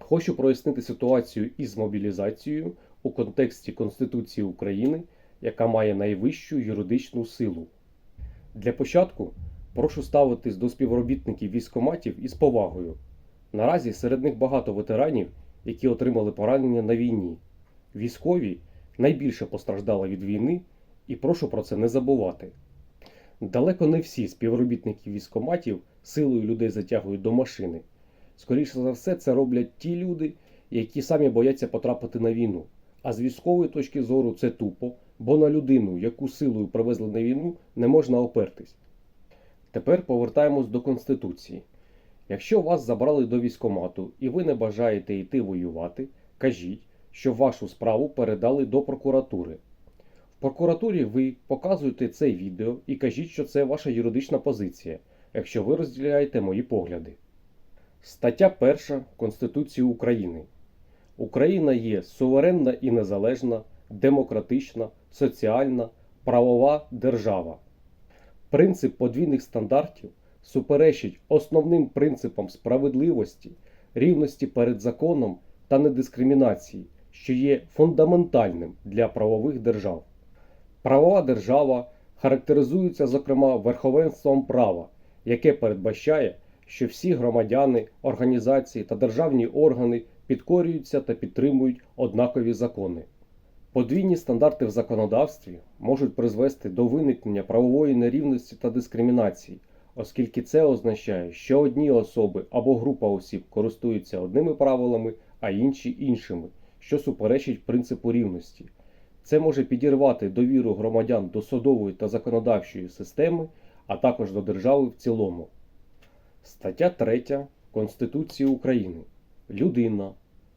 Хочу прояснити ситуацію із мобілізацією у контексті Конституції України, яка має найвищу юридичну силу. Для початку прошу ставитись до співробітників військоматів із повагою. Наразі серед них багато ветеранів, які отримали поранення на війні. Військові найбільше постраждали від війни, і прошу про це не забувати. Далеко не всі співробітники військоматів силою людей затягують до машини. Скоріше за все, це роблять ті люди, які самі бояться потрапити на війну. А з військової точки зору це тупо, бо на людину, яку силою привезли на війну, не можна опертись. Тепер повертаємось до Конституції. Якщо вас забрали до військомату і ви не бажаєте йти воювати, кажіть, що вашу справу передали до прокуратури. В прокуратурі ви показуєте це відео і кажіть, що це ваша юридична позиція, якщо ви розділяєте мої погляди. Стаття 1 Конституції України. Україна є суверенна і незалежна, демократична, соціальна, правова держава. Принцип подвійних стандартів суперечить основним принципам справедливості, рівності перед законом та недискримінації, що є фундаментальним для правових держав. Правова держава характеризується, зокрема, верховенством права, яке передбачає, що всі громадяни, організації та державні органи підкорюються та підтримують однакові закони. Подвійні стандарти в законодавстві можуть призвести до виникнення правової нерівності та дискримінації, оскільки це означає, що одні особи або група осіб користуються одними правилами, а інші іншими, що суперечить принципу рівності. Це може підірвати довіру громадян до судової та законодавчої системи, а також до держави в цілому. Стаття 3 Конституції України. Людина,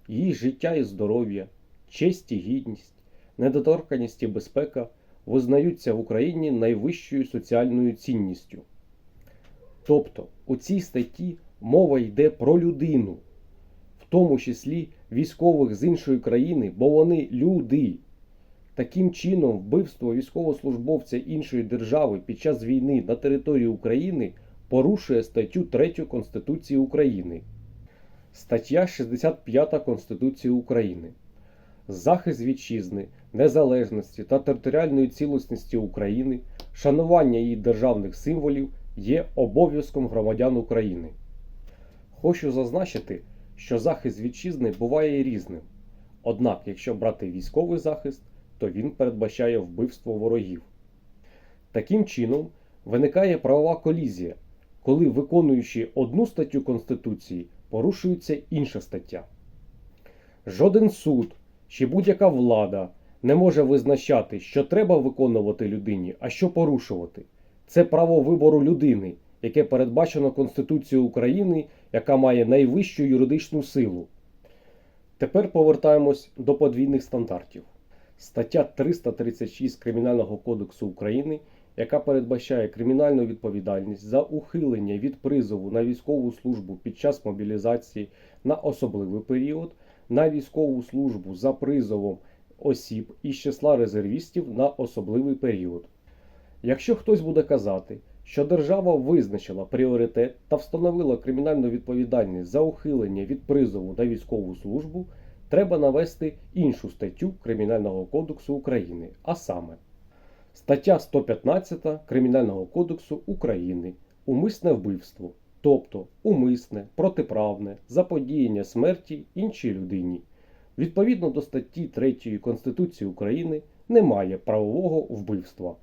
її життя і здоров'я, честь і гідність, недоторканість і безпека визнаються в Україні найвищою соціальною цінністю. Тобто у цій статті мова йде про людину, в тому числі військових з іншої країни, бо вони люди. Таким чином, вбивство військовослужбовця іншої держави під час війни на території України порушує статтю 3 Конституції України. Стаття 65 Конституції України. Захист вітчизни, незалежності та територіальної цілісності України, шанування її державних символів є обов'язком громадян України. Хочу зазначити, що захист вітчизни буває різним. Однак, якщо брати військовий захист, то він передбачає вбивство ворогів. Таким чином, виникає правова колізія, коли виконуючи одну статтю Конституції, порушується інша стаття. Жоден суд чи будь-яка влада не може визначати, що треба виконувати людині, а що порушувати. Це право вибору людини, яке передбачено Конституцією України, яка має найвищу юридичну силу. Тепер повертаємось до подвійних стандартів. Стаття 336 Кримінального кодексу України, яка передбачає кримінальну відповідальність за ухилення від призову на військову службу під час мобілізації на особливий період, на військову службу за призовом осіб із числа резервістів на особливий період. Якщо хтось буде казати, що держава визначила пріоритет та встановила кримінальну відповідальність за ухилення від призову на військову службу, треба навести іншу статтю Кримінального кодексу України, а саме стаття 115 Кримінального кодексу України Умисне вбивство, тобто умисне, протиправне заподіяння смерті іншій людині. Відповідно до статті 3 Конституції України немає правового вбивства.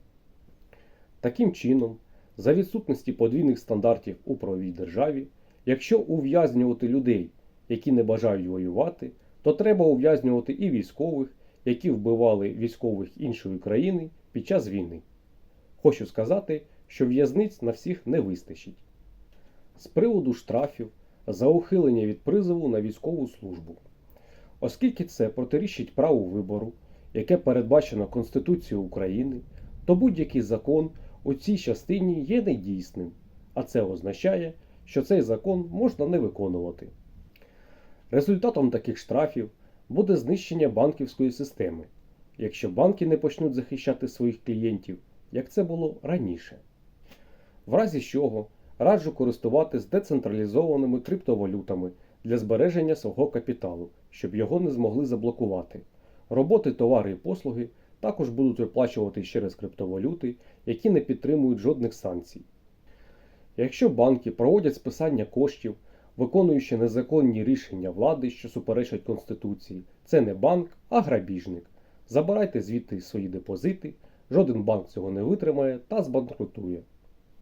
Таким чином, за відсутності подвійних стандартів у правовій державі, якщо ув'язнювати людей, які не бажають воювати, то треба ув'язнювати і військових, які вбивали військових іншої країни під час війни. Хочу сказати, що в'язниць на всіх не вистачить. З приводу штрафів за ухилення від призову на військову службу. Оскільки це протирічить праву вибору, яке передбачено Конституцією України, то будь-який закон у цій частині є недійсним, а це означає, що цей закон можна не виконувати. Результатом таких штрафів буде знищення банківської системи, якщо банки не почнуть захищати своїх клієнтів, як це було раніше. В разі чого раджу користуватись децентралізованими криптовалютами для збереження свого капіталу, щоб його не змогли заблокувати. Роботи, товари і послуги також будуть виплачуватись через криптовалюти, які не підтримують жодних санкцій. Якщо банки проводять списання коштів, виконуючи незаконні рішення влади, що суперечать Конституції, це не банк, а грабіжник. Забирайте звідти свої депозити, жоден банк цього не витримає та збанкрутує.